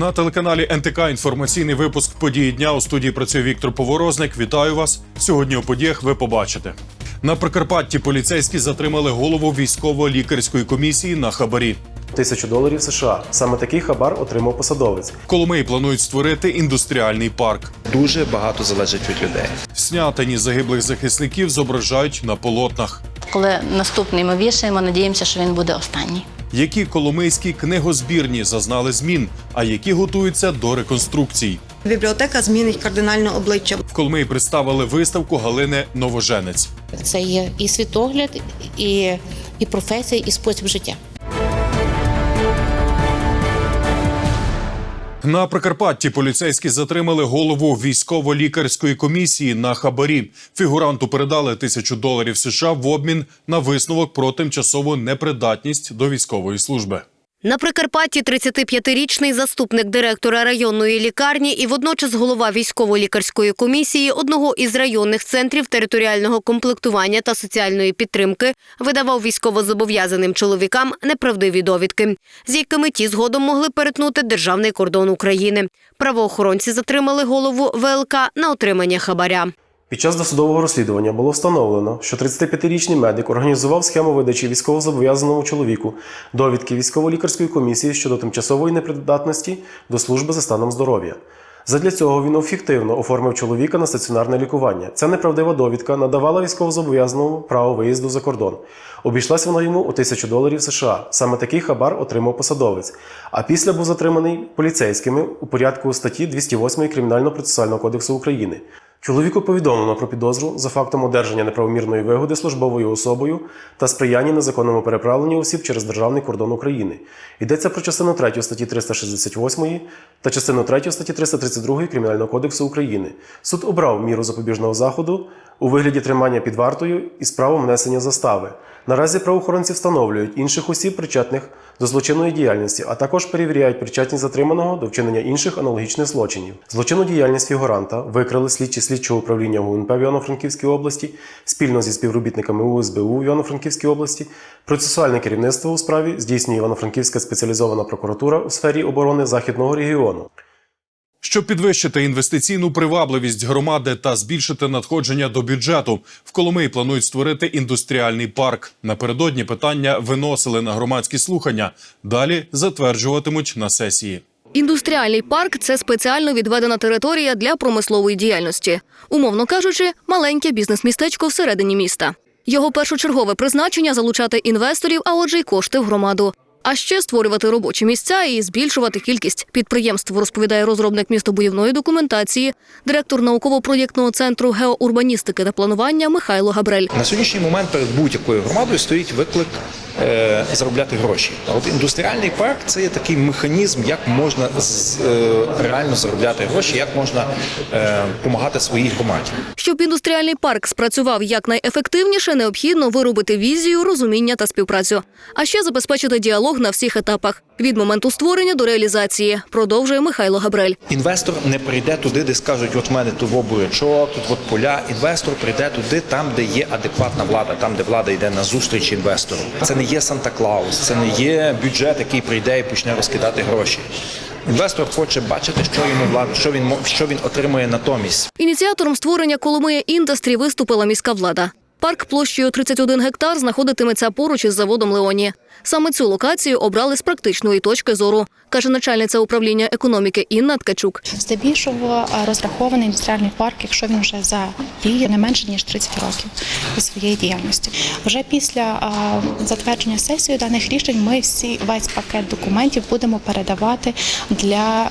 На телеканалі НТК інформаційний випуск події дня у студії працює Віктор Поворозник. Вітаю вас. Сьогодні у подіях ви побачите. На Прикарпатті поліцейські затримали голову військово-лікарської комісії на хабарі. Тисячу доларів США. Саме такий хабар отримав посадовець. В Коломиї планують створити індустріальний парк. дуже багато залежить від людей. Снятині загиблих захисників зображають на полотнах. Коли наступний ми вішаємо, надіємося, що він буде останній. Які коломийські книгозбірні зазнали змін, а які готуються до реконструкцій. Бібліотека змінить кардинально обличчя. В Коломиї представили виставку Галини Новоженець. Це є і світогляд, і, і професія, і спосіб життя. На Прикарпатті поліцейські затримали голову військово-лікарської комісії на хабарі. Фігуранту передали тисячу доларів США в обмін на висновок про тимчасову непридатність до військової служби. На Прикарпатті 35-річний заступник директора районної лікарні і водночас голова військово-лікарської комісії одного із районних центрів територіального комплектування та соціальної підтримки видавав військовозобов'язаним чоловікам неправдиві довідки, з якими ті згодом могли перетнути державний кордон України. Правоохоронці затримали голову ВЛК на отримання хабаря. Під час досудового розслідування було встановлено, що 35-річний медик організував схему видачі військовозобов'язаному чоловіку довідки військово-лікарської комісії щодо тимчасової непридатності до служби за станом здоров'я. Задля цього він фіктивно оформив чоловіка на стаціонарне лікування. Ця неправдива довідка надавала військовозобов'язаному право виїзду за кордон. Обійшлась вона йому у тисячу доларів США. Саме такий хабар отримав посадовець. А після був затриманий поліцейськими у порядку статті 208 Кримінально-процесуального кодексу України. Чоловіку повідомлено про підозру за фактом одержання неправомірної вигоди службовою особою та сприяння незаконному переправленню осіб через державний кордон України. Йдеться про частину 3 статті 368 та частину 3 статті 332 Кримінального кодексу України. Суд обрав міру запобіжного заходу у вигляді тримання під вартою із правом внесення застави. Наразі правоохоронці встановлюють інших осіб, причетних до злочинної діяльності, а також перевіряють причетність затриманого до вчинення інших аналогічних злочинів. Злочинну діяльність фігуранта викрили слідчі слідчого управління ГУНП в Івано-Франківській області спільно зі співробітниками УСБУ в Івано-Франківській області. Процесуальне керівництво у справі здійснює Івано-Франківська спеціалізована прокуратура у сфері оборони Західного регіону. Щоб підвищити інвестиційну привабливість громади та збільшити надходження до бюджету, в Коломиї планують створити індустріальний парк. Напередодні питання виносили на громадські слухання. Далі затверджуватимуть на сесії. Індустріальний парк це спеціально відведена територія для промислової діяльності. Умовно кажучи, маленьке бізнес-містечко всередині міста. Його першочергове призначення залучати інвесторів, а отже, й кошти в громаду. А ще створювати робочі місця і збільшувати кількість підприємств, розповідає розробник містобудівної документації, директор науково-проєктного центру геоурбаністики та планування Михайло Габрель. На сьогоднішній момент перед будь-якою громадою стоїть виклик заробляти гроші. От індустріальний парк це є такий механізм, як можна е, реально заробляти гроші, як можна е, допомагати своїй громаді. Щоб індустріальний парк спрацював якнайефективніше, необхідно виробити візію, розуміння та співпрацю, а ще забезпечити діалог на всіх етапах від моменту створення до реалізації. Продовжує Михайло Габрель. Інвестор не прийде туди, де скажуть, от в мене тут бурячок, тут от поля. Інвестор прийде туди, там, де є адекватна влада, там, де влада йде на зустріч інвестору. Це не є Санта-Клаус, це не є бюджет, який прийде і почне розкидати гроші. Інвестор хоче бачити, що йому влада, що він що він отримує натомість. Ініціатором створення Коломия Індастрі виступила міська влада. Парк площею 31 гектар знаходитиметься поруч із заводом Леоні. Саме цю локацію обрали з практичної точки зору, каже начальниця управління економіки Інна Ткачук. Здебільшого е, розрахований індустріальний парк, якщо він вже задіє не менше ніж 30 років у своєї діяльності. Вже після е, затвердження сесії даних рішень ми всі весь пакет документів будемо передавати для,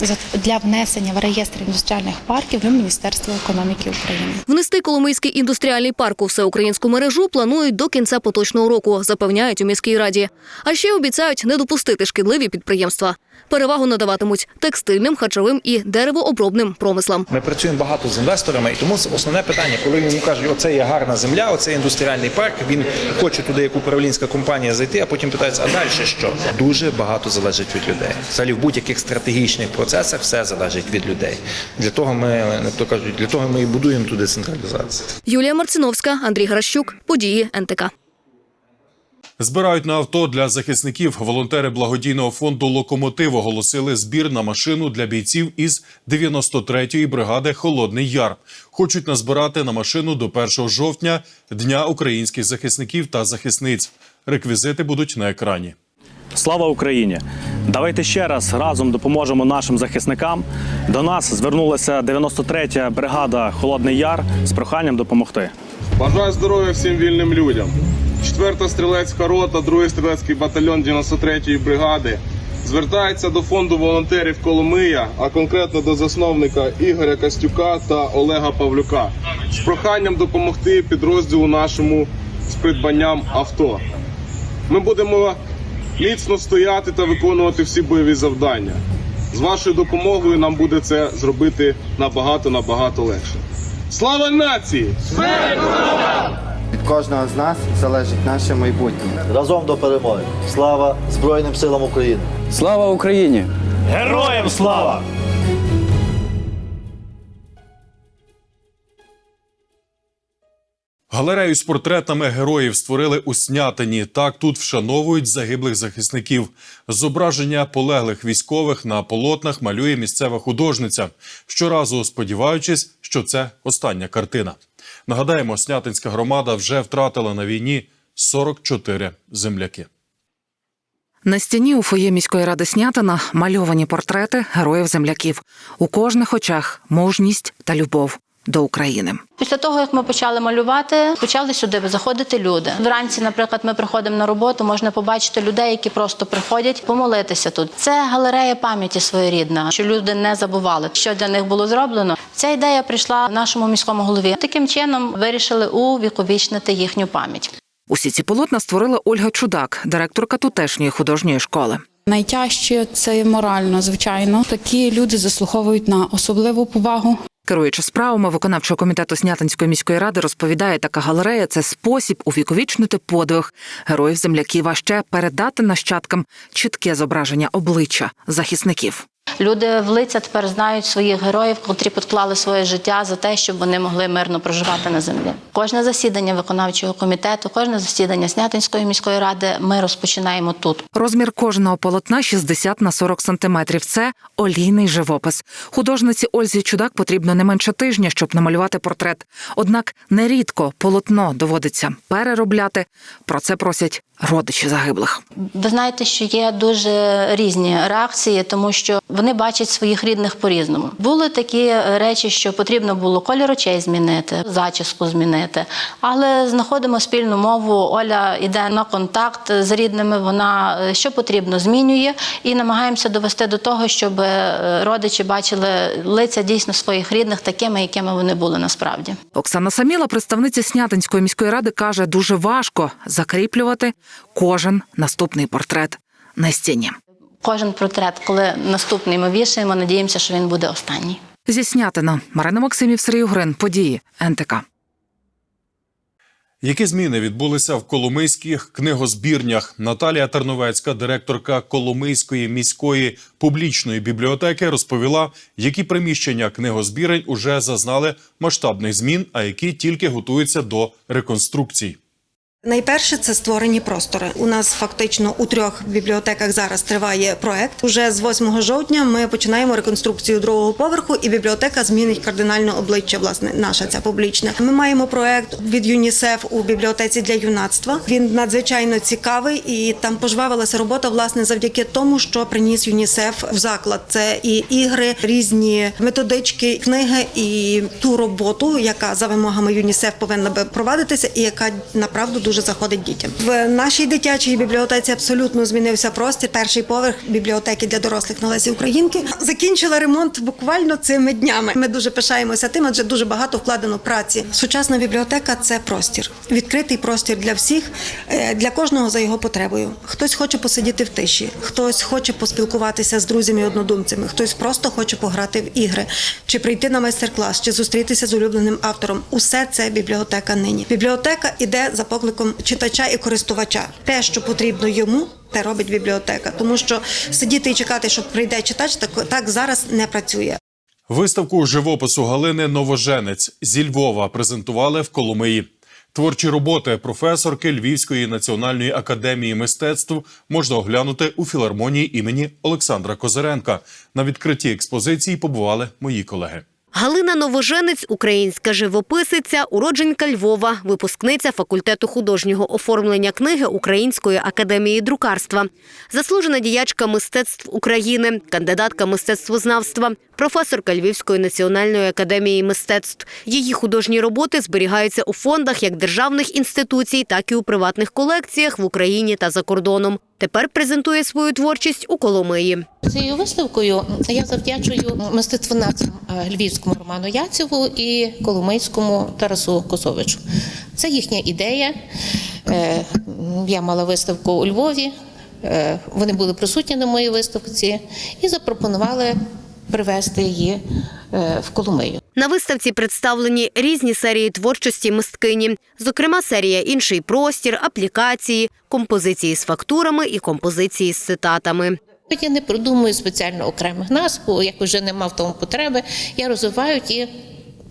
е, за- для внесення в реєстр індустріальних парків в Міністерство економіки України. Внести Коломийський індустріальний парк парку всеукраїнську мережу планують до кінця поточного року, запевняють у міській раді. А ще обіцяють не допустити шкідливі підприємства. Перевагу надаватимуть текстильним, харчовим і деревообробним промислам. Ми працюємо багато з інвесторами, і тому основне питання, коли йому кажуть, оце є гарна земля, оце індустріальний парк. Він хоче туди, як управлінська компанія, зайти, а потім питається, а далі що? Дуже багато залежить від людей. Взагалі в будь-яких стратегічних процесах все залежить від людей. Для того ми як то кажуть, для того ми і будуємо ту децентралізацію. Юлія Марциновська, Андрій Гращук, події НТК. Збирають на авто для захисників. Волонтери благодійного фонду Локомотив оголосили збір на машину для бійців із 93-ї бригади Холодний Яр. Хочуть назбирати на машину до 1 жовтня Дня українських захисників та захисниць. Реквізити будуть на екрані. Слава Україні! Давайте ще раз разом допоможемо нашим захисникам. До нас звернулася 93-я бригада Холодний Яр з проханням допомогти. Бажаю здоров'я всім вільним людям. 4-та стрілецька рота, 2-й стрілецький батальйон 93-ї бригади звертається до фонду волонтерів Коломия, а конкретно до засновника Ігоря Костюка та Олега Павлюка з проханням допомогти підрозділу нашому з придбанням авто. Ми будемо міцно стояти та виконувати всі бойові завдання. З вашою допомогою нам буде це зробити набагато набагато легше. Слава нації! Від кожного з нас залежить наше майбутнє. Разом до перемоги. Слава Збройним силам України! Слава Україні! Героям слава! Галерею з портретами героїв створили у Снятині. Так тут вшановують загиблих захисників. Зображення полеглих військових на полотнах малює місцева художниця, щоразу сподіваючись, що це остання картина. Нагадаємо, Снятинська громада вже втратила на війні 44 земляки. На стіні у фоє міської ради Снятина мальовані портрети героїв-земляків. У кожних очах мужність та любов до України. Після того, як ми почали малювати, почали сюди заходити люди. Вранці, наприклад, ми приходимо на роботу, можна побачити людей, які просто приходять помолитися тут. Це галерея пам'яті своєрідна, що люди не забували, що для них було зроблено. Ця ідея прийшла нашому міському голові. Таким чином вирішили увіковічнити їхню пам'ять. Усі ці полотна створила Ольга Чудак, директорка тутешньої художньої школи. Найтяжче це морально, звичайно. Такі люди заслуговують на особливу повагу. Керуючи справами виконавчого комітету Снятинської міської ради, розповідає, така галерея це спосіб увіковічнити подвиг героїв земляків, а ще передати нащадкам чітке зображення обличчя захисників. Люди в лиця тепер знають своїх героїв, котрі підклали своє життя за те, щоб вони могли мирно проживати на землі. Кожне засідання виконавчого комітету, кожне засідання Снятинської міської ради ми розпочинаємо тут. Розмір кожного полотна 60 на 40 сантиметрів. Це олійний живопис. Художниці Ользі Чудак потрібно не менше тижня, щоб намалювати портрет. Однак нерідко полотно доводиться переробляти. Про це просять родичі загиблих. Ви знаєте, що є дуже різні реакції, тому що вони бачать своїх рідних по-різному. Були такі речі, що потрібно було колір очей змінити, зачіску змінити. Але знаходимо спільну мову. Оля йде на контакт з рідними. Вона е, що потрібно змінює і намагаємося довести до того, щоб е, родичі бачили лиця дійсно своїх рідних такими, якими вони були насправді. Оксана Саміла, представниця Снятинської міської ради, каже, дуже важко закріплювати кожен наступний портрет на стіні. Кожен портрет, коли наступний ми вішаємо, надіємося, що він буде останній. Зі Снятина Марина Максимів, Сергій Угрин. Події НТК. Які зміни відбулися в Коломийських книгозбірнях? Наталія Терновецька, директорка Коломийської міської публічної бібліотеки, розповіла, які приміщення книгозбірень уже зазнали масштабних змін, а які тільки готуються до реконструкцій. Найперше це створені простори. У нас фактично у трьох бібліотеках зараз триває проект. Уже з 8 жовтня ми починаємо реконструкцію другого поверху, і бібліотека змінить кардинально обличчя. Власне, наша ця публічна. Ми маємо проект від ЮНІСЕФ у бібліотеці для юнацтва. Він надзвичайно цікавий, і там пожвавилася робота власне завдяки тому, що приніс ЮНІСЕФ в заклад. Це і ігри, різні методички, книги і ту роботу, яка за вимогами ЮНІСЕФ повинна би провадитися, і яка направду дуже заходить дітям. В нашій дитячій бібліотеці абсолютно змінився простір. Перший поверх бібліотеки для дорослих на Лесі Українки закінчила ремонт буквально цими днями. Ми дуже пишаємося тим, адже дуже багато вкладено праці. Сучасна бібліотека це простір, відкритий простір для всіх, е, для кожного за його потребою. Хтось хоче посидіти в тиші, хтось хоче поспілкуватися з друзями і однодумцями, хтось просто хоче пограти в ігри, чи прийти на майстер-клас, чи зустрітися з улюбленим автором. Усе це бібліотека нині. Бібліотека іде за покликом читача і користувача. Те, що потрібно йому. Те робить бібліотека, тому що сидіти і чекати, що прийде читач, так, так зараз не працює. Виставку живопису Галини Новоженець зі Львова презентували в Коломиї. Творчі роботи професорки Львівської національної академії мистецтв можна оглянути у філармонії імені Олександра Козиренка. На відкритті експозиції побували мої колеги. Галина Новоженець, українська живописиця, уродженка Львова, випускниця факультету художнього оформлення книги Української академії друкарства, заслужена діячка мистецтв України, кандидатка мистецтвознавства, професорка Львівської національної академії мистецтв. Її художні роботи зберігаються у фондах як державних інституцій, так і у приватних колекціях в Україні та за кордоном. Тепер презентує свою творчість у Коломиї. Цією виставкою я завдячую мистецтвознавцям е, львівському Роману Яцеву і коломийському Тарасу Косовичу. Це їхня ідея. Е, Я мала виставку у Львові. е, Вони були присутні на моїй виставці і запропонували привезти її в Коломию. На виставці представлені різні серії творчості мисткині, зокрема серія Інший простір, аплікації, композиції з фактурами і композиції з цитатами. Я не придумую спеціально окремих назв, бо як вже нема в тому потреби, я розвиваю ті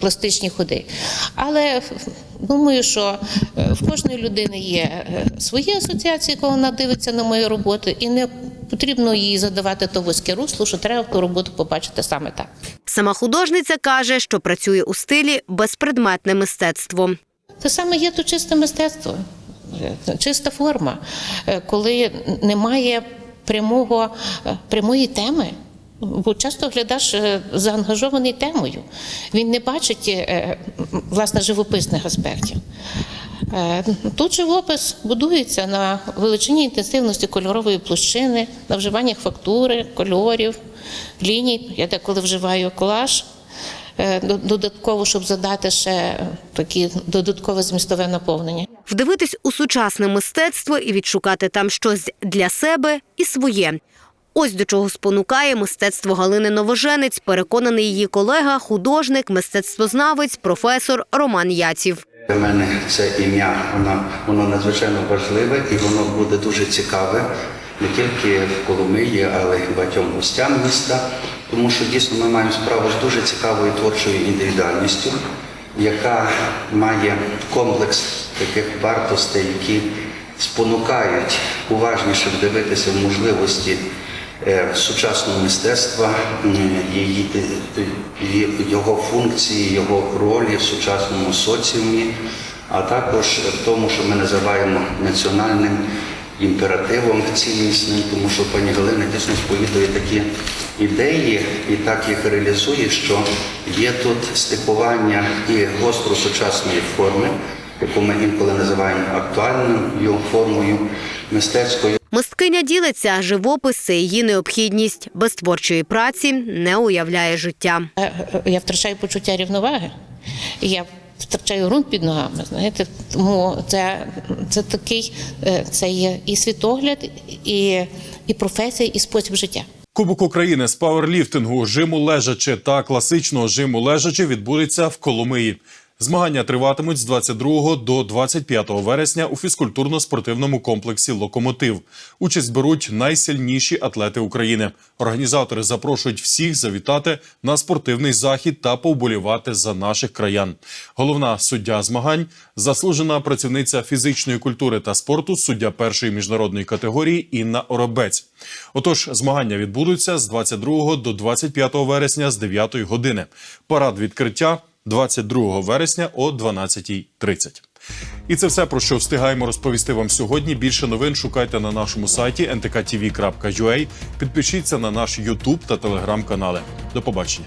пластичні ходи. Але думаю, що е, в кожної людини є е, свої асоціації, коли вона дивиться на мою роботу, і не потрібно їй задавати то вузьке русло, що треба ту роботу побачити саме так. Сама художниця каже, що працює у стилі безпредметне мистецтво. Це саме є то чисте мистецтво, чиста форма, е, коли немає прямого, е, прямої теми. Бо часто глядач е, заангажований темою. Він не бачить власне живописних аспектів. Е, Тут живопис будується на величині інтенсивності кольорової площини, на вживаннях фактури, кольорів, ліній. Я деколи вживаю колаж е, додатково, щоб задати ще такі додаткове змістове наповнення. Вдивитись у сучасне мистецтво і відшукати там щось для себе і своє. Ось до чого спонукає мистецтво Галини Новоженець, переконаний її колега, художник, мистецтвознавець, професор Роман Яців. Для мене це ім'я, воно, воно надзвичайно важливе і воно буде дуже цікаве не тільки в Коломиї, але й багатьом гостям міста, тому що дійсно ми маємо справу з дуже цікавою творчою індивідуальністю, яка має комплекс таких вартостей, які спонукають уважніше вдивитися в можливості сучасного мистецтва, її, її- його функції, його ролі в сучасному соціумі, а також в тому, що ми називаємо національним імперативом ціннісним, тому що пані Галина дійсно сповідує такі ідеї і так їх реалізує, що є тут стикування і гостро сучасної форми, яку ми інколи називаємо актуальною формою мистецькою. Мисткиня ділиться, живопис це її необхідність. Без творчої праці не уявляє життя. Е, е, Я втрачаю почуття рівноваги. Я втрачаю ґрунт під ногами. Знаєте, тому це, це такий е, це є і світогляд, і, і професія, і спосіб життя. Кубок України з пауерліфтингу, жиму лежачи та класичного жиму лежачи відбудеться в Коломиї. Змагання триватимуть з 22 до 25 вересня у фізкультурно-спортивному комплексі Локомотив. Участь беруть найсильніші атлети України. Організатори запрошують всіх завітати на спортивний захід та повболівати за наших краян. Головна суддя змагань заслужена працівниця фізичної культури та спорту, суддя першої міжнародної категорії Інна Оробець. Отож, змагання відбудуться з 22 до 25 вересня з 9 години. Парад відкриття 22 вересня о 12.30. І це все про що встигаємо розповісти вам сьогодні. Більше новин шукайте на нашому сайті ntktv.ua. Підпишіться на наш YouTube та телеграм канали. До побачення.